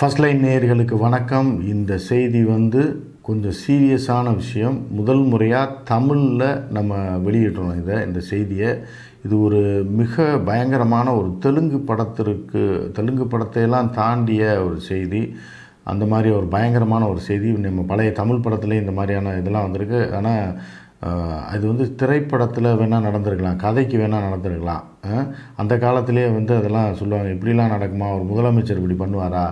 First line நேயர்களுக்கு வணக்கம். இந்த செய்தி வந்து கொஞ்சம் சீரியஸான விஷயம். முதல் முறையாக தமிழில் நம்ம வெளியிடுறோம் இதை இந்த செய்தியை. இது ஒரு மிக பயங்கரமான ஒரு தெலுங்கு படத்திற்கு தெலுங்கு படத்தையெல்லாம் தாண்டிய ஒரு செய்தி. அந்த மாதிரி ஒரு பயங்கரமான ஒரு செய்தி. நம்ம பழைய தமிழ் படத்துலேயும் இந்த மாதிரியான இதெல்லாம் வந்திருக்கு. ஆனால் அது வந்து திரைப்படத்தில் வேணால் நடந்திருக்கலாம். கதைக்கு வேணால் நடந்திருக்கலாம். அந்த காலத்திலே வந்து அதெல்லாம் சொல்லுவாங்க. இப்படிலாம் நடக்குமா? ஒரு முதலமைச்சர் இப்படி பண்ணுவாரா?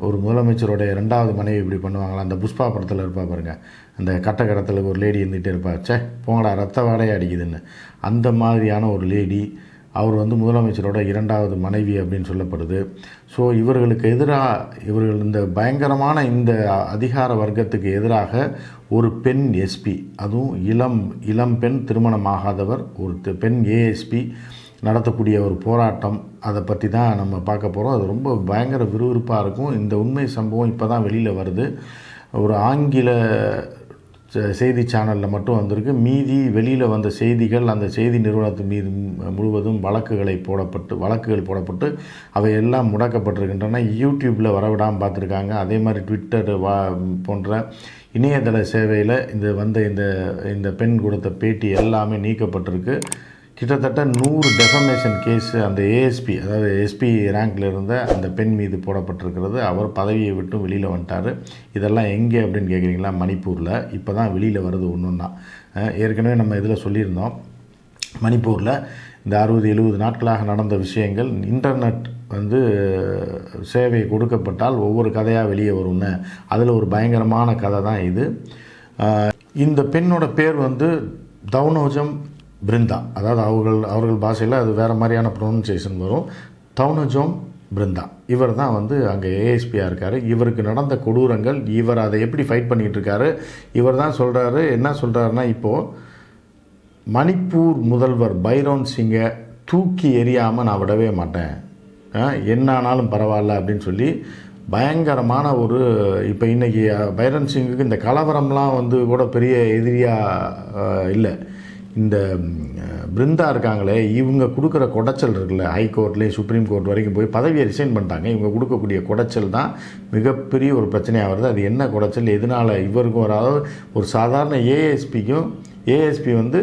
ஒரு முதலமைச்சருடைய ரெண்டாவது மனைவி இப்படி பண்ணுவாங்களா? அந்த புஷ்பா படத்தில் இருப்பா பாருங்க. அந்த கட்டக்கடத்தில் ஒரு லேடி இருந்துகிட்டே இருப்பா. ச்சே போங்கடா ரத்த வாடையே அடிக்குதுன்னு. அந்த மாதிரியான ஒரு லேடி அவர் வந்து முதலமைச்சரோட இரண்டாவது மனைவி அப்படின்னு சொல்லப்படுது. ஸோ இவர்களுக்கு எதிராக இவர்கள் இந்த பயங்கரமான இந்த அதிகார வர்க்கத்துக்கு எதிராக ஒரு பெண் எஸ்பி அதுவும் இளம் இளம் பெண் திருமணமாகாதவர் ஒரு பெண் ஏஎஸ்பி நடத்தக்கூடிய ஒரு போராட்டம் அதை பற்றி தான் நம்ம பார்க்க போகிறோம் அது ரொம்ப பயங்கர விறுவிறுப்பாக இருக்கும். இந்த உண்மை சம்பவம் இப்போ தான் வெளியில் வருது. ஒரு ஆங்கில ச- செய்தி சேனலில் மட்டும் வந்திருக்கு. மீதி வெளியில் வந்த செய்திகள் அந்த செய்தி நிறுவனத்தின் மீது முழுவதும் வழக்குகளை போடப்பட்டு வழக்குகள் போடப்பட்டு அவை எல்லாம் முடக்கப்பட்டிருக்கின்றன. யூடியூப்பில் வரவிடாமல் பார்த்துருக்காங்க. அதே மாதிரி ட்விட்டர் வா போன்ற இணையதள சேவையில் இந்த வந்த இந்த இந்த பெண் கொடுத்த பேட்டி எல்லாமே நீக்கப்பட்டிருக்கு. கிட்டத்தட்ட நூறு டெஃபமேஷன் கேஸ் அந்த ஏஎஸ்பி அதாவது எஸ்பி ரேங்க்ல இருந்த அந்த பெண் மீது போடப்பட்டிருக்கிறது. அவர் பதவியை விட்டு வெளியில் வந்துட்டார். இதெல்லாம் எங்கே அப்படின்னு கேட்குறீங்களா மணிப்பூரில். இப்போ தான் வெளியில் வருது ஒன்று ஒன்றா ஏற்கனவே நம்ம இதில் சொல்லியிருந்தோம். மணிப்பூரில் இந்த அறுபது எழுபது நாட்களாக நடந்த விஷயங்கள் இன்டர்நெட் வந்து சேவை கொடுக்கப்பட்டால் ஒவ்வொரு கதையாக வெளியே வரும்னு. அதில் ஒரு பயங்கரமான கதை தான் இது இந்த பெண்ணோட பேர் வந்து தௌனோஜம் பிருந்தா. அதாவது அவர்கள் அவர்கள் பாஷையில் அது வேறு மாதிரியான ப்ரொனன்சியேஷன் வரும். தவுனஜோம் பிருந்தா. இவர் தான் வந்து அங்கே ஏஎஸ்பியாக இருக்கார். இவருக்கு நடந்த கொடூரங்கள் இவர் அதை எப்படி ஃபைட் பண்ணிகிட்டு இருக்காரு? இவர் தான் சொல்கிறாரு என்ன சொல்கிறாருன்னா இப்போது மணிப்பூர் முதல்வர் பைரோன் சிங்கை தூக்கி எறியாமல் நான் விடவே மாட்டேன். என்ன ஆனாலும் பரவாயில்ல அப்படின்னு சொல்லி பயங்கரமான ஒரு இப்போ இன்றைக்கி பைரன் சிங்குக்கு இந்த கலவரம்லாம் வந்து கூட பெரிய எதிரியாக இல்லை. இந்த பிருந்தா இருக்காங்களே இவங்க கொடுக்குற குடைச்சல் இருக்குல்ல ஹைகோர்ட்லேயும் சுப்ரீம் கோர்ட் வரைக்கும் போய் பதவியை ரிசைன் பண்ணிட்டாங்க. இவங்க கொடுக்கக்கூடிய குடைச்சல் தான் மிகப்பெரிய ஒரு பிரச்சனையாக வருது. அது என்ன குடைச்சல்? எதனால் இவருக்கும் வராது அதாவது ஒரு சாதாரண ஏஎஸ்பிக்கும் ஏஎஸ்பி வந்து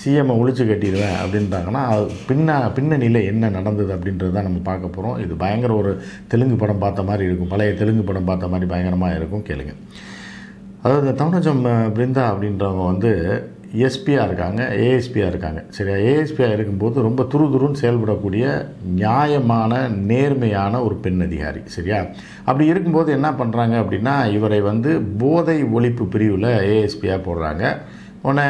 சிஎம்ஐ ஒழிச்சு கட்டிடுவேன் அப்படின்ட்டாங்கன்னா அது பின்ன பின்னணியில் என்ன நடந்தது அப்படின்றது தான் நம்ம பார்க்க போகிறோம் இது பயங்கர ஒரு தெலுங்கு படம் பார்த்த மாதிரி இருக்கும். பழைய தெலுங்கு படம் பார்த்த மாதிரி பயங்கரமாக இருக்கும். கேளுங்க. அதாவது தமிழஜம் பிருந்தா அப்படின்றவங்க வந்து எஸ்பியாக இருக்காங்க ஏஎஸ்பியாக இருக்காங்க. சரியா ஏஎஸ்பியாக இருக்கும்போது ரொம்ப துரு துருன்னு செயல்படக்கூடிய நியாயமான நேர்மையான ஒரு பெண் அதிகாரி சரியா? அப்படி இருக்கும்போது என்ன பண்ணுறாங்க அப்படின்னா இவரை வந்து போதை ஒழிப்பு பிரிவில் ஏஎஸ்பியாக போடுறாங்க. உடனே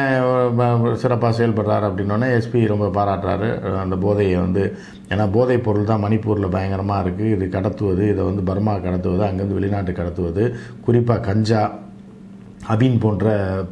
சிறப்பாக செயல்படுறாரு அப்படின்னோடனே எஸ்பி ரொம்ப பாராட்டுறாரு. அந்த போதையை வந்து ஏன்னா போதைப் பொருள் தான் மணிப்பூரில் பயங்கரமாக இருக்குது இது கடத்துவது இதை வந்து பர்மா கடத்துவது அங்கேருந்து வெளிநாட்டு கடத்துவது. குறிப்பாக கஞ்சா அபின் போன்ற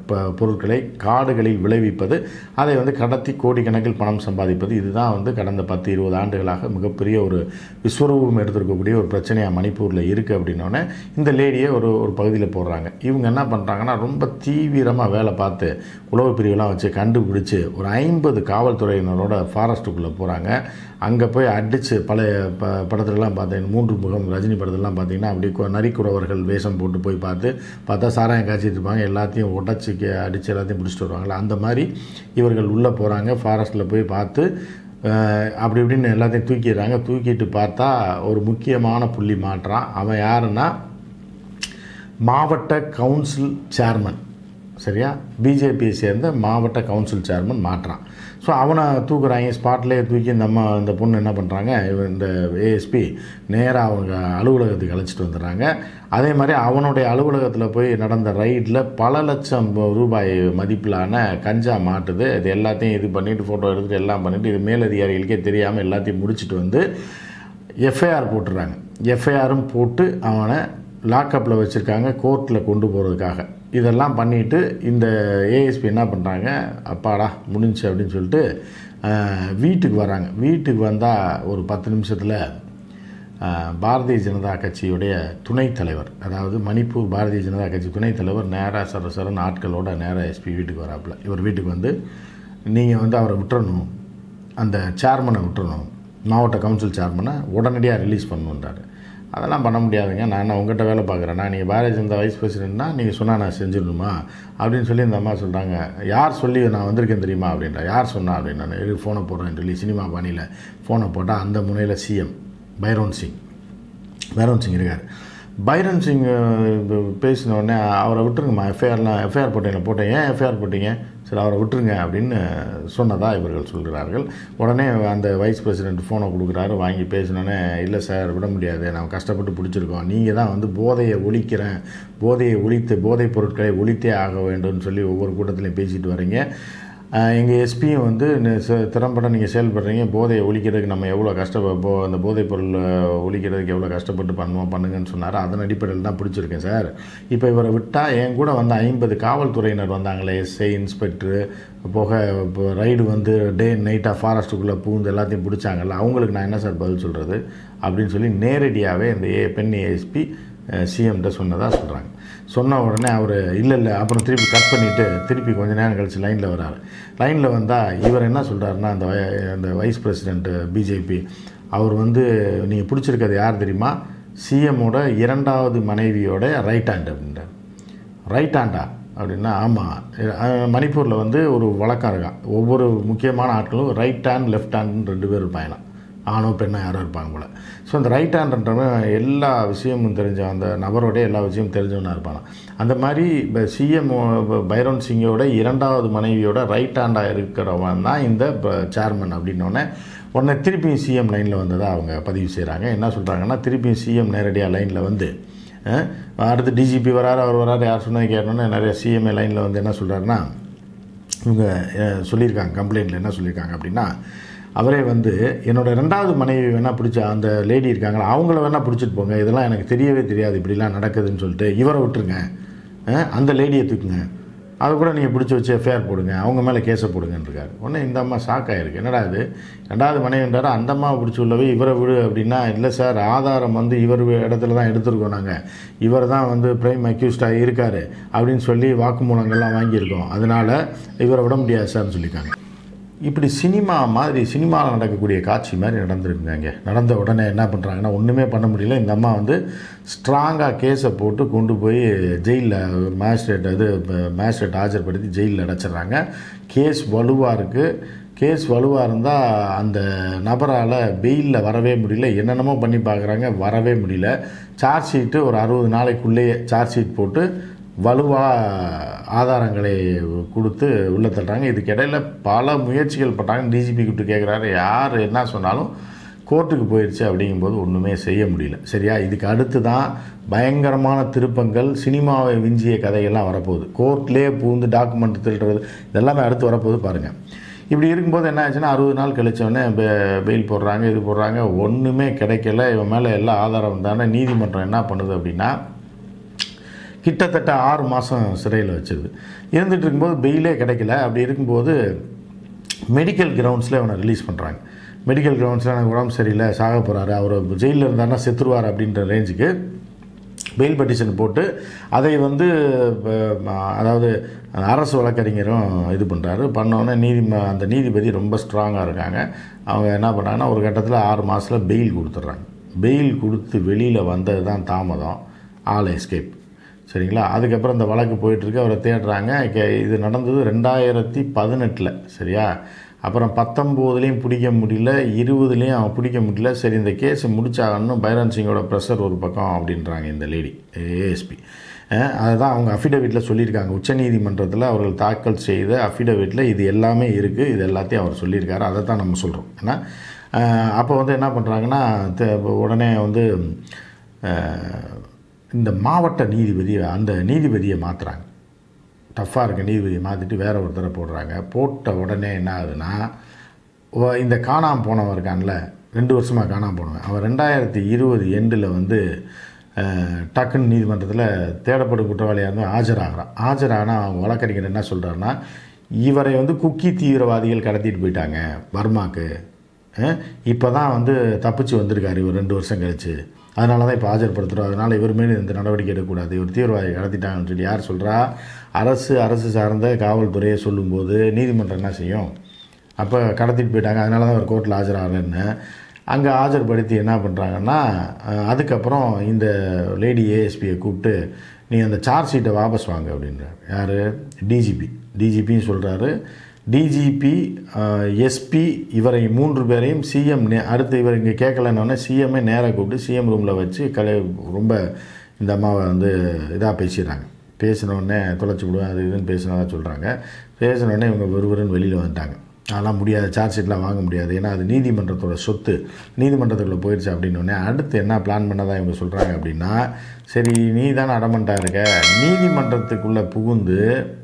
ப பொருட்களை காடுகளில் விளைவிப்பது அதை வந்து கடத்தி கோடிக்கணக்கில் பணம் சம்பாதிப்பது இதுதான் வந்து கடந்த பத்து இருபது ஆண்டுகளாக மிகப்பெரிய ஒரு விஸ்வரூபம் எடுத்திருக்கக்கூடிய ஒரு பிரச்சனையாக மணிப்பூரில் இருக்குது அப்படின்னோடனே இந்த லேடியை ஒரு ஒரு பகுதியில் போடுறாங்க. இவங்க என்ன பண்ணுறாங்கன்னா ரொம்ப தீவிரமாக வேலை பார்த்து உளவு பிரிவுலாம் வச்சு கண்டுபிடிச்சி ஒரு ஐம்பது காவல்துறையினரோட ஃபாரஸ்ட்டுக்குள்ளே போகிறாங்க அங்கே போய் அடித்து பழைய ப படத்துலலாம் பார்த்தீங்கன்னா மூன்று முகம் ரஜினி படத்துலலாம் பார்த்தீங்கன்னா அப்படி நரிக்குறவர்கள் வேஷம் போட்டு போய் பார்த்து பார்த்தா சாராயம் காய்ச்சிட்டு வச்சுருப்பாங்க. எல்லாத்தையும் உடச்சி அடித்து எல்லாத்தையும் பிடிச்சிட்டு வருவாங்களே அந்த மாதிரி இவர்கள் உள்ளே போகிறாங்க ஃபாரஸ்ட்டில் போய் பார்த்து அப்படி இப்படின்னு எல்லாத்தையும் தூக்கிடுறாங்க. தூக்கிட்டு பார்த்தா ஒரு முக்கியமான புள்ளி மாற்றான் அவன் யாருன்னா மாவட்ட கவுன்சில் சேர்மன் சரியா? பிஜேபியை சேர்ந்த மாவட்ட கவுன்சில் சேர்மன் மாற்றான். ஸோ அவனை தூக்குறாங்க ஸ்பாட்லேயே தூக்கி இந்த அம்மா இந்த பொண்ணு என்ன பண்ணுறாங்க இந்த ஏஎஸ்பி நேராக அவங்க அலுவலகத்துக்கு அழைச்சிட்டு வந்துடுறாங்க. அதே மாதிரி அவனுடைய அலுவலகத்தில் போய் நடந்த ரைடில் பல லட்சம் ரூபாய் மதிப்பிலான கஞ்சா மாட்டுது. இது எல்லாத்தையும் இது பண்ணிவிட்டு ஃபோட்டோ எடுத்துட்டு எல்லாம் பண்ணிவிட்டு இது மேலதிகாரிகளுக்கே தெரியாமல் எல்லாத்தையும் முடிச்சுட்டு வந்து எஃப்ஐஆர் போட்டுறாங்க எஃப்ஐஆரும் போட்டு அவனை லாக்கப்பில் வச்சுருக்காங்க கோர்ட்டில் கொண்டு போகிறதுக்காக இதெல்லாம் பண்ணிவிட்டு இந்த ஏஎஸ்பி என்ன பண்ணுறாங்க அப்பாடா முடிஞ்சு அப்படின்னு சொல்லிட்டு வீட்டுக்கு வராங்க. வீட்டுக்கு வந்தால் ஒரு பத்து நிமிஷத்தில் பாரதிய ஜனதா கட்சியுடைய துணைத் தலைவர் அதாவது மணிப்பூர் பாரதிய ஜனதா கட்சி துணைத் தலைவர் நேராக சர சரன் ஆட்களோட நேராக எஸ்பி வீட்டுக்கு வராப்புல. இவர் வீட்டுக்கு வந்து நீங்கள் வந்து அவரை விட்டுறணும். அந்த சேர்மனை விட்டுறணும். மாவட்ட கவுன்சில் சேர்மனை உடனடியாக ரிலீஸ் பண்ணுன்றாரு அதெல்லாம் பண்ண முடியாதுங்க. நான் என்ன உங்கள்கிட்ட வேலை பார்க்குறேன்னா நீங்கள் பாரதிய ஜனதா வைஸ் பிரசிடென்ட்னா நீங்கள் சொன்னால் நான் செஞ்சிடணுமா? அப்படின்னு சொல்லி இந்த அம்மா சொல்கிறாங்க யார் சொல்லி நான் வந்திருக்கேன் தெரியுமா? அப்படின்றா. யார் சொன்னா? அப்படின்னு நான் ஃபோனை போடுறேன்னு சொல்லி சினிமா பாணியில் ஃபோனை போட்டால் அந்த முனையில் சிஎம் பைரோன் சிங் பைரோன் சிங் இருக்கார். பைரன் சிங் பேசின உடனே அவரை விட்டுருங்கம்மா. எஃப்ஐஆர்லாம் எஃப்ஐஆர் போட்டீங்களா போட்டேன் ஏன் எஃப்ஐஆர் போட்டீங்க? சரி அவரை விட்டுருங்க அப்படின்னு சொன்னதாக இவர்கள் சொல்கிறார்கள். உடனே அந்த வைஸ் பிரசிடென்ட் ஃபோனை கொடுக்குறாரு வாங்கி பேசினோன்னே இல்லை சார் விட முடியாது நான் கஷ்டப்பட்டு பிடிச்சிருக்கோம். நீங்கள் தான் வந்து போதையை ஒழிக்கிறேன். போதையை ஒழித்து போதைப் பொருட்களை ஒழித்தே ஆக வேண்டும்னு சொல்லி ஒவ்வொரு கூட்டத்திலையும் பேசிட்டு வரீங்க. எங்கள் எஸ்பியும் வந்து ச- திறம்பட நீங்கள் செயல்படுறீங்க. போதையை ஒழிக்கிறதுக்கு நம்ம எவ்வளோ கஷ்டப்ப போ அந்த போதைப் பொருள் ஒழிக்கிறதுக்கு எவ்வளோ கஷ்டப்பட்டு பண்ணுவோம் பண்ணுங்கன்னு சொன்னார். அதன் அடிப்படையில் தான் பிடிச்சிருக்கேன் சார். இப்போ இவரை விட்டால் என் கூட வந்து ஐம்பது காவல்துறையினர் வந்தாங்களே எஸ்ஐ இன்ஸ்பெக்டரு போக இப்போ ரைடு வந்து டே நைட்டாக ஃபாரஸ்ட்டுக்குள்ளே பூந்து எல்லாத்தையும் பிடிச்சாங்கல்ல அவங்களுக்கு நான் என்ன சார் பதில் சொல்கிறது அப்படின்னு சொல்லி நேரடியாகவே இந்த ஏ பெண் ஏஎஸ்பி சிஎம்கிட்ட சொன்னதாக சொல்கிறாங்க சொன்ன உடனே அவர் இல்லை இல்லை. அப்புறம் திருப்பி கட் பண்ணிவிட்டு திருப்பி கொஞ்ச நேரம் கழிச்சு லைனில் வராரு. லைனில் வந்தால் இவர் என்ன சொல்கிறாருன்னா அந்த வய- அந்த வைஸ் பிரசிடென்ட் பிஜேபி அவர் வந்து நீங்கள் பிடிச்சிருக்கிறது யார் தெரியுமா? சிஎம்மோட இரண்டாவது மனைவியோட ரைட் ஹேண்ட் அப்படின்றார். ரைட் ஹேண்டா அப்படின்னா ஆமாம் மணிப்பூரில் வந்து ஒரு வழக்கம் இருக்கான் ஒவ்வொரு முக்கியமான ஆட்களும் ரைட் ஹேண்ட் லெஃப்ட் ஹேண்ட்னு ரெண்டு பேர் இருப்பாங்களாம். ஆணோ பெண்ணோ யாரோ இருப்பாங்க போல். ஸோ அந்த ரைட் ஹேண்ட்ன்றவன் எல்லா விஷயமும் தெரிஞ்ச அந்த நபரோடைய எல்லா விஷயமும் தெரிஞ்சவனாக இருப்பானா. அந்த மாதிரி இப்போ சிஎம் பைரோன் சிங்கோட இரண்டாவது மனைவியோட ரைட் ஹேண்டாக இருக்கிறவன் தான் இந்த சேர்மன் அப்படின்னோடனே உடனே திருப்பியும் சிஎம் லைனில் வந்ததாக அவங்க பதிவு செய்கிறாங்க என்ன சொல்கிறாங்கன்னா திருப்பியும் சிஎம் நேரடியாக லைனில் வந்து அடுத்து டிஜிபி வராரு அவர் வராரு யார் சொன்னது கேட்டோன்னே நிறைய சிஎம்ஏ லைனில் வந்து என்ன சொல்கிறாருன்னா இவங்க சொல்லியிருக்காங்க கம்ப்ளைண்ட்டில் என்ன சொல்லியிருக்காங்க அப்படின்னா அவரே வந்து என்னோட ரெண்டாவது மனைவி வேணால் பிடிச்ச அந்த லேடி இருக்காங்களா அவங்கள வேணால் பிடிச்சிட்டு போங்க. இதெல்லாம் எனக்கு தெரியவே தெரியாது. இப்படிலாம் நடக்குதுன்னு சொல்லிட்டு இவரை விட்டுருங்க. அந்த லேடியை தூக்குங்க. அதை கூட நீங்கள் பிடிச்சி வச்சு எஃப்ஐஆர் போடுங்க. அவங்க மேலே கேஸை போடுங்கன்றிருக்காரு உடனே இந்த அம்மா ஷாக் ஆகிருக்கு என்னடா இது? ரெண்டாவது மனைவின்றார் அந்த அம்மாவை பிடிச்சி உள்ளவே இவரை விடு அப்படின்னா இல்லை சார் ஆதாரம் வந்து இவர் இடத்துல தான் எடுத்திருக்கோம் நாங்கள் இவர் தான் வந்து பிரைம் அக்யூஸ்டாக இருக்கார். அப்படின்னு சொல்லி வாக்குமூலங்கள்லாம் வாங்கியிருக்கோம். அதனால் இவரை விட முடியாது சார்னு சொல்லியிருக்காங்க. இப்படி சினிமா மாதிரி சினிமாவில் நடக்கக்கூடிய காட்சி மாதிரி நடந்திருக்குங்க. இங்கே நடந்த உடனே என்ன பண்ணுறாங்கன்னா ஒன்றுமே பண்ண முடியல. இந்த அம்மா வந்து ஸ்ட்ராங்காக கேஸை போட்டு கொண்டு போய் ஜெயிலில் மேஜிஸ்ட்ரேட் அது மேஜிஸ்ட்ரேட் ஆஜர்படுத்தி ஜெயிலில் அடைச்சிட்றாங்க. கேஸ் வலுவாக இருக்குது கேஸ் வலுவாக இருந்தால் அந்த நபரால் பெயிலில் வரவே முடியல. என்னென்னமோ பண்ணி பார்க்குறாங்க வரவே முடியல. சார்ஜ் ஷீட்டு ஒரு அறுபது நாளைக்குள்ளேயே சார்ஜ் ஷீட் போட்டு வலுவாக ஆதாரங்களை கொடுத்து உள்ள தள்ளுறாங்க. இதுக்கிடையில் பல முயற்சிகள் பட்டாங்க. டிஜிபி கிட்ட கேட்குறாரு யார் என்ன சொன்னாலும் கோர்ட்டுக்கு போயிடுச்சு அப்படிங்கும்போது ஒன்றுமே செய்ய முடியல. சரியா? இதுக்கு அடுத்து தான் பயங்கரமான திருப்பங்கள் சினிமாவை விஞ்சிய கதையெல்லாம் வரப்போகுது. கோர்ட்லேயே பூந்து டாக்குமெண்ட் திருடுறது இதெல்லாமே அடுத்து வரப்போகுது பாருங்கள் இப்படி இருக்கும்போது என்ன ஆச்சுன்னா அறுபது நாள் கழிச்சோடனே பெயில் போடுறாங்க இது போடுறாங்க. ஒன்றுமே கிடைக்கல. இவன் மேலே எல்லா ஆதாரம் தானே நீதிமன்றம் என்ன பண்ணுது அப்படின்னா கிட்டத்தட்ட ஆறு மாதம் சிறையில் வச்சிருது இருந்துட்டு இருக்கும்போது பெயிலே கிடைக்கல. அப்படி இருக்கும்போது மெடிக்கல் கிரவுண்ட்ஸில் அவனை ரிலீஸ் பண்ணுறாங்க மெடிக்கல் கிரவுண்ட்ஸில் எனக்கு உடம்பு சரியில்லை சாக போகிறாரு அவர் ஜெயிலில் இருந்தார்னா செத்துருவார் அப்படின்ற ரேஞ்சுக்கு பெயில் பெட்டிஷன் போட்டு அதை வந்து அதாவது அரசு வழக்கறிஞரும் இது பண்ணுறாரு பண்ணோன்னே நீதி அந்த நீதிபதி ரொம்ப ஸ்ட்ராங்காக இருக்காங்க. அவங்க என்ன பண்ணாங்கன்னா ஒரு கட்டத்தில் ஆறு மாதத்தில் பெயில் கொடுத்துட்றாங்க. பெயில் கொடுத்து வெளியில் வந்தது தான் தாமதம். ஆல் எஸ்கேப் சரிங்களா? அதுக்கப்புறம் இந்த வழக்கு போயிட்டுருக்கு. அவரை தேடுறாங்க. கே- இது நடந்தது ரெண்டாயிரத்தி பதினெட்டில். சரியா? அப்புறம் பத்தொம்போதுலேயும் பிடிக்க முடியல. இருபதுலேயும் அவன் பிடிக்க முடியல. சரி இந்த கேஸை முடிச்சாகணும். பைரன் சிங்கோட ப்ரெஷர் ஒரு பக்கம் அப்படின்றாங்க இந்த லேடி ஏஎஸ்பி அதுதான் அவங்க அஃபிடவிட்டில் சொல்லியிருக்காங்க. உச்சநீதிமன்றத்தில் அவர்கள் தாக்கல் செய்த அஃபிடவிட்டில் இது எல்லாமே இருக்குது இது எல்லாத்தையும் அவர் சொல்லியிருக்காரு. அதை தான் நம்ம சொல்கிறோம் ஏன்னா அப்போ வந்து என்ன பண்ணுறாங்கன்னா உடனே வந்து இந்த மாவட்ட நீதிபதி அந்த நீதிபதியை மாற்றுறாங்க டஃப்பாக இருக்க நீதிபதியை மாற்றிட்டு வேற ஒருத்தரை போடுறாங்க. போட்ட உடனே என்ன ஆகுதுன்னா இந்த காணாமல் போனவன் இருக்கான்ல ரெண்டு வருஷமாக காணாமல் போனவன். அவன் ரெண்டாயிரத்தி இருபது எண்டில் வந்து டக்குன்னு நீதிமன்றத்தில் தேடப்படும் குற்றவாளியாக இருந்து ஆஜராகிறான். ஆஜரானா அவங்க வழக்கறிஞர் என்ன சொல்கிறாருன்னா இவரை வந்து குக்கி தீவிரவாதிகள் கடத்திட்டு போயிட்டாங்க பர்மாக்கு இப்போ தான் வந்து தப்பிச்சு வந்திருக்காரு இவர் ரெண்டு வருஷம் கழிச்சு. அதனால தான் இப்போ ஆஜர்படுத்துகிறோம் அதனால் இவர் மேலே இந்த நடவடிக்கை எடுக்கக்கூடாது. இவர் தீவிரவாதி கடத்திட்டாங்கன்னு சொல்லி யார் சொல்கிறா அரசு அரசு சார்ந்த காவல்துறையை சொல்லும்போது நீதிமன்றம் என்ன செய்யும்? அப்போ கடத்திட்டு போயிட்டாங்க. அதனால தான் அவர் கோர்ட்டில் ஆஜராகிறேன்னு அங்கே ஆஜர்படுத்தி என்ன பண்ணுறாங்கன்னா அதுக்கப்புறம் இந்த லேடி ஏஎஸ்பியை கூப்பிட்டு நீ அந்த சார்ஜ் ஷீட்டை வாபஸ் வாங்க அப்படின்றார். யார்? டிஜிபி டிஜிபின்னு சொல்கிறாரு டிஜிபி எஸ்பி இவரை மூன்று பேரையும் சிஎம் அடுத்து இவர் இங்கே கேட்கலன்னொடனே சிஎம்மை நேராக கூப்பிட்டு சிஎம் ரூமில் வச்சு கலை ரொம்ப இந்த அம்மாவை வந்து இதாக பேசிடுறாங்க. பேசினோடனே தொலைச்சி விடுவேன் அது இதுன்னு பேசினதாக சொல்கிறாங்க பேசினோடனே இவங்க ஒருவருன்னு வெளியில் வந்துட்டாங்க. அதெல்லாம் முடியாது சார்ஜ் ஷீட்லாம் வாங்க முடியாது. ஏன்னா அது நீதிமன்றத்தோட சொத்து. நீதிமன்றத்துக்குள்ளே போயிடுச்சு அப்படின்னோடனே அடுத்து என்ன பிளான் பண்ணதான் இவங்க சொல்கிறாங்க அப்படின்னா சரி நீ தானே அடமெண்ட்டாக இருக்க நீதிமன்றத்துக்குள்ளே புகுந்து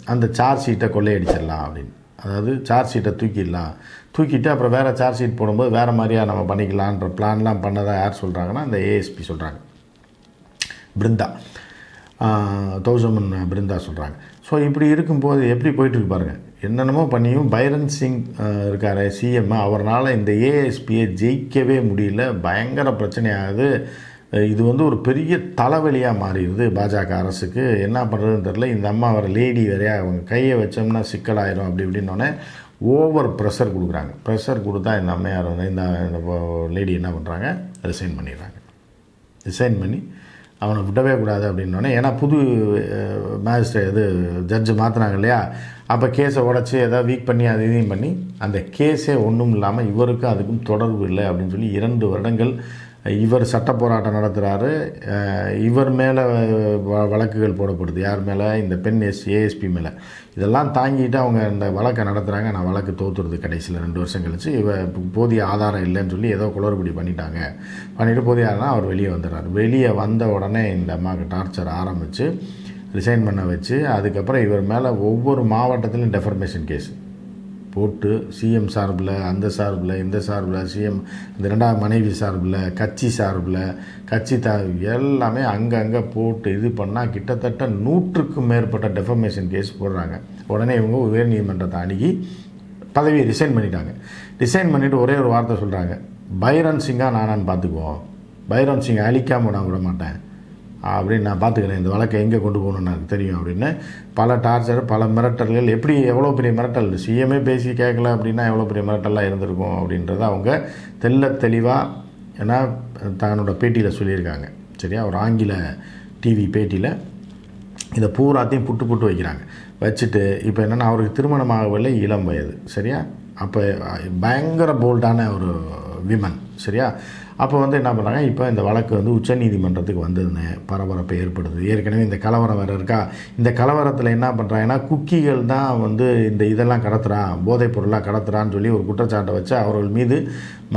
அந்த சார்ஜ் ஷீட்டை கொள்ளையடிச்சிடலாம் அப்படின்னு. அதாவது சார்ஜ் ஷீட்டை தூக்கிடலாம். தூக்கிட்டு அப்புறம் வேறு சார்ஜ் ஷீட் போடும்போது வேறு மாதிரியாக நம்ம பண்ணிக்கலான்ற பிளான்லாம் பண்ணதா யார் சொல்கிறாங்கன்னா இந்த ஏஎஸ்பி சொல்கிறாங்க பிருந்தா. தௌசமன் பிருந்தா சொல்கிறாங்க ஸோ இப்படி இருக்கும்போது எப்படி போயிட்டுருக்கு பாருங்கள் என்னென்னமோ பண்ணியும் பைரன் சிங் இருக்கார் சிஎம் அவரால் இந்த ஏஎஸ்பியை ஜெயிக்கவே முடியல. பயங்கர பிரச்சனையாகுது. இது வந்து ஒரு பெரிய தலைவலியாக மாறிடுது பாஜக அரசுக்கு. என்ன பண்ணுறதுன்னு தெரில இந்த அம்மா வர லேடி வரையா அவங்க கையை வச்சோம்னா சிக்கலாயிரும் அப்படி இப்படின்னோடனே ஓவர் ப்ரெஷர் கொடுக்குறாங்க. ப்ரெஷர் கொடுத்தா இந்த அம்மையார் வந்து இந்த லேடி என்ன பண்ணுறாங்க ரிசைன் பண்ணிடுறாங்க. ரிசைன் பண்ணி அவனை விடவே கூடாது அப்படின்னோடனே ஏன்னா புது மேஜிஸ்ட்ரேட் இது ஜட்ஜு மாற்றினாங்க இல்லையா? அப்போ கேஸை உடச்சி எதாவது வீக் பண்ணி அது இதையும் பண்ணி அந்த கேஸே ஒன்றும் இல்லாமல் இவருக்கும் அதுக்கும் தொடர்பு இல்லை அப்படின்னு சொல்லி இரண்டு வருடங்கள் இவர் சட்ட போராட்டம் நடத்துகிறாரு இவர் மேலே வ- வழக்குகள் போடப்படுது. யார் மேலே? இந்த பெண் எஸ் ஏஎஸ்பி மேலே. இதெல்லாம் தாங்கிட்டு அவங்க இந்த வழக்கை நடத்துகிறாங்க நான் வழக்கு தோத்துறது கடைசியில் ரெண்டு வருஷம் கழிச்சு. இவ போதிய ஆதாரம் இல்லைன்னு சொல்லி ஏதோ குளறுபடி பண்ணிட்டாங்க. பண்ணிட்டு போதிய ஆதாரம் அவர் வெளியே வந்துடுறாரு. வெளியே வந்த உடனே இந்த அம்மாவுக்கு டார்ச்சர் ஆரம்பித்து ரிசைன் பண்ண வச்சு அதுக்கப்புறம் இவர் மேலே ஒவ்வொரு மாவட்டத்திலும் டெஃபர்மேஷன் கேஸ் போட்டு சிஎம் சார்பில் அந்த சார்பில் இந்த சார்பில் சிஎம் இந்த ரெண்டாவது மனைவி சார்பில் கட்சி சார்பில் கட்சி த எல்லாமே அங்கங்கே போட்டு இது பண்ணால் கிட்டத்தட்ட நூற்றுக்கும் மேற்பட்ட டெஃபர்மேஷன் கேஸ் போடுறாங்க. உடனே இவங்க உயர் நீதிமன்றத்தை அணுகி பதவியை ரிசைன் பண்ணிட்டாங்க. ரிசைன் பண்ணிவிட்டு ஒரே ஒரு வார்த்தை சொல்கிறாங்க பைரன் சிங்காக நானான்னு பார்த்துக்குவோம் பைரன் சிங்கை அழிக்காமல் நான் விட மாட்டேன். அப்படின்னு நான் பார்த்துக்கிறேன். இந்த வழக்கை எங்கே கொண்டு போகணும்னு எனக்கு தெரியும் அப்படின்னு. பல டார்ச்சர் பல மிரட்டல்கள் எப்படி எவ்வளோ பெரிய மிரட்டல்? சிஎம்ஏ பேசி கேட்கல அப்படின்னா எவ்வளோ பெரிய மிரட்டல்லாம் இருந்திருக்கும் அப்படின்றத அவங்க தெள்ள தெளிவாக ஏன்னா தன்னோட பேட்டியில் சொல்லியிருக்காங்க. சரியா? ஒரு ஆங்கில டிவி பேட்டியில் இதை பூராத்தையும் புட்டு புட்டு வைக்கிறாங்க. வச்சுட்டு இப்போ என்னென்னா அவருக்கு திருமணமாகவில்லை இளம் வயது. சரியா? அப்போ பயங்கர போல்டான ஒரு விமன் சரியா? அப்போ வந்து என்ன பண்ணுறாங்க இப்போ இந்த வழக்கு வந்து உச்சநீதிமன்றத்துக்கு வந்ததுன்னு பரபரப்பு ஏற்படுது. ஏற்கனவே இந்த கலவரம் வேறு இருக்கா? இந்த கலவரத்தில் என்ன பண்ணுறாங்கன்னா குக்கிகள் தான் வந்து இந்த இதெல்லாம் கடத்துகிறான் போதைப் பொருளாக கடத்துகிறான்னு சொல்லி ஒரு குற்றச்சாட்டை வச்சு அவர்கள் மீது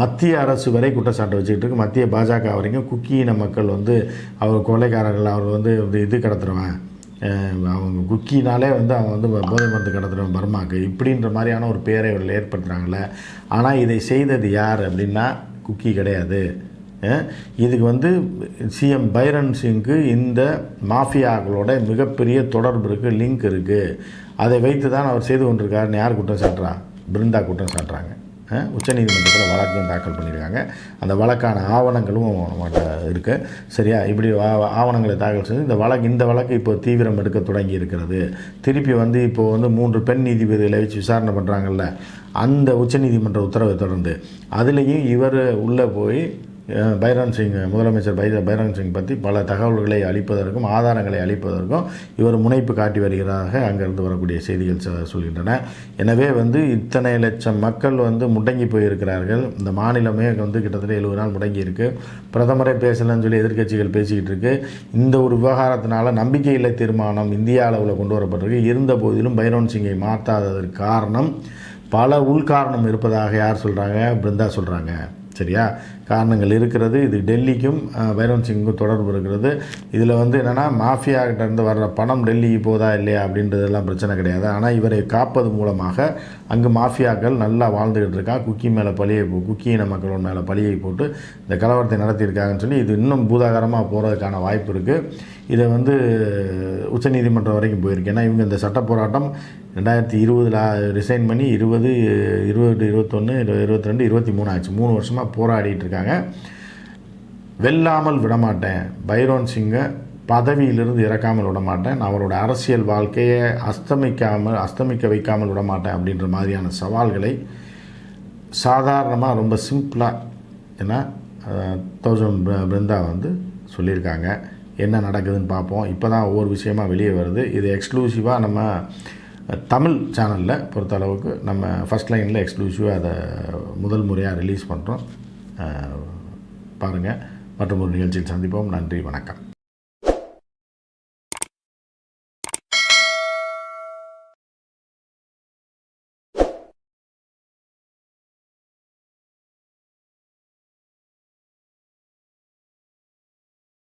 மத்திய அரசு வரை குற்றச்சாட்டை வச்சுக்கிட்டு இருக்கு. மத்திய பாஜக வரைக்கும் குக்கி இன மக்கள் வந்து அவர் கொலைக்காரர்கள் அவர் வந்து இது கடத்துறவன். அவங்க குக்கினாலே வந்து அவங்க வந்து போதை மருந்து கடத்துகிறவன் பர்மாக்கு. இப்படின்ற மாதிரியான ஒரு பேரை இவர்கள் ஏற்படுத்துகிறாங்களே ஆனால் இதை செய்தது யார் அப்படின்னா குக்கி கிடையாது. இதுக்கு வந்து சிஎம் பைரன் சிங்க்கு இந்த மாஃபியாக்களோட மிகப்பெரிய தொடர்பு இருக்குது லிங்க் இருக்குது அதை வைத்து தான் அவர் செய்து கொண்டிருக்காருன்னு யார் குற்றம் சாட்டுறா? பிருந்தா குற்றம் சாட்டுறாங்க. உச்சநீதிமன்றத்தில் வழக்கும் தாக்கல் பண்ணியிருக்காங்க அந்த வழக்கான ஆவணங்களும் நம்மகிட்ட இருக்குது சரியா? இப்படி ஆவணங்களை தாக்கல் செய்து இந்த வழக்கு இந்த வழக்கு இப்போ தீவிரம் எடுக்க தொடங்கி இருக்கிறது. திருப்பி வந்து இப்போ வந்து மூன்று பெண் நீதிபதிகளை வச்சு விசாரணை பண்ணுறாங்கல்ல அந்த உச்சநீதிமன்ற உத்தரவை தொடர்ந்து. அதுலேயும் இவர் உள்ளே போய் பைரான் சிங் முதலமைச்சர் பை பைரான் சிங் பற்றி பல தகவல்களை அளிப்பதற்கும் ஆதாரங்களை அளிப்பதற்கும் இவர் முனைப்பு காட்டி வருகிறதாக அங்கிருந்து வரக்கூடிய செய்திகள் சொல்கின்றன. எனவே வந்து இத்தனை லட்சம் மக்கள் வந்து முடங்கி போயிருக்கிறார்கள். இந்த மாநிலமே வந்து கிட்டத்தட்ட எழுபது நாள் முடங்கி இருக்கு. பிரதமரே பேசலன்னு சொல்லி எதிர்க்கட்சிகள் பேசிக்கிட்டு இருக்கு. இந்த ஒரு விவகாரத்தினால நம்பிக்கையில்லை தீர்மானம் இந்திய அளவில் கொண்டு வரப்பட்டிருக்கு. இருந்த போதிலும் பைரோன் சிங்கை மாற்றாததற்கு காரணம் பல உள்காரணம் இருப்பதாக யார் சொல்கிறாங்க பிருந்தா சொல்கிறாங்க சரியா? காரணங்கள் இருக்கிறது. இது டெல்லிக்கும் அஹ், பைரவன் சிங்குக்கும் தொடர்பு இருக்கிறது. இதில் வந்து என்னென்னா மாஃபியாகிட்டேருந்து இருந்து வர்ற பணம் டெல்லிக்கு போதா இல்லையா அப்படின்றதெல்லாம் பிரச்சனை கிடையாது. ஆனால் இவரை காப்பது மூலமாக அங்கு மாஃபியாக்கள் நல்லா வாழ்ந்துக்கிட்டு இருக்கா. குக்கி மேலே பழியை போ- குக்கி இன மக்களோட மேலே பழியை போட்டு இந்த கலவரத்தை நடத்தியிருக்காங்கன்னு சொல்லி இது இன்னும் பூதாகரமாக போகிறதுக்கான வாய்ப்பு இருக்குது இதை வந்து உச்சநீதிமன்றம் வரைக்கும் போயிருக்கு. ஏன்னா இவங்க இந்த சட்ட போராட்டம் ரெண்டாயிரத்தி இருபதில் ரிசைன் பண்ணி இருபது இருபது இருபத்தொன்று இருபத்தி ரெண்டு இருபத்தி மூணு ஆச்சு மூணு வருஷமாக போராடிட்டு இருக்காங்க. வெல்லாமல் விடமாட்டேன். பைரோன் சிங்கை பதவியிலிருந்து இறக்காமல் விடமாட்டேன். நான் அவரோட அரசியல் வாழ்க்கையை அஸ்தமிக்காமல் அஸ்தமிக்க வைக்காமல் விடமாட்டேன் அப்படின்ற மாதிரியான சவால்களை சாதாரணமாக ரொம்ப சிம்பிளாக ஏன்னா தௌசண்ட் பிருந்தா வந்து சொல்லியிருக்காங்க. என்ன நடக்குதுன்னு பார்ப்போம். இப்போ தான் ஒவ்வொரு விஷயமாக வெளியே வருது. இது எக்ஸ்க்ளூசிவாக நம்ம தமிழ் சேனலில் பொறுத்தளவுக்கு நம்ம ஃபஸ்ட் லைனில் எக்ஸ்க்ளூசிவாக அதை முதல் முறையாக ரிலீஸ் பண்ணுறோம் பாருங்கள் மற்றும் ஒரு நிகழ்ச்சியில் சந்திப்போம். நன்றி. வணக்கம்.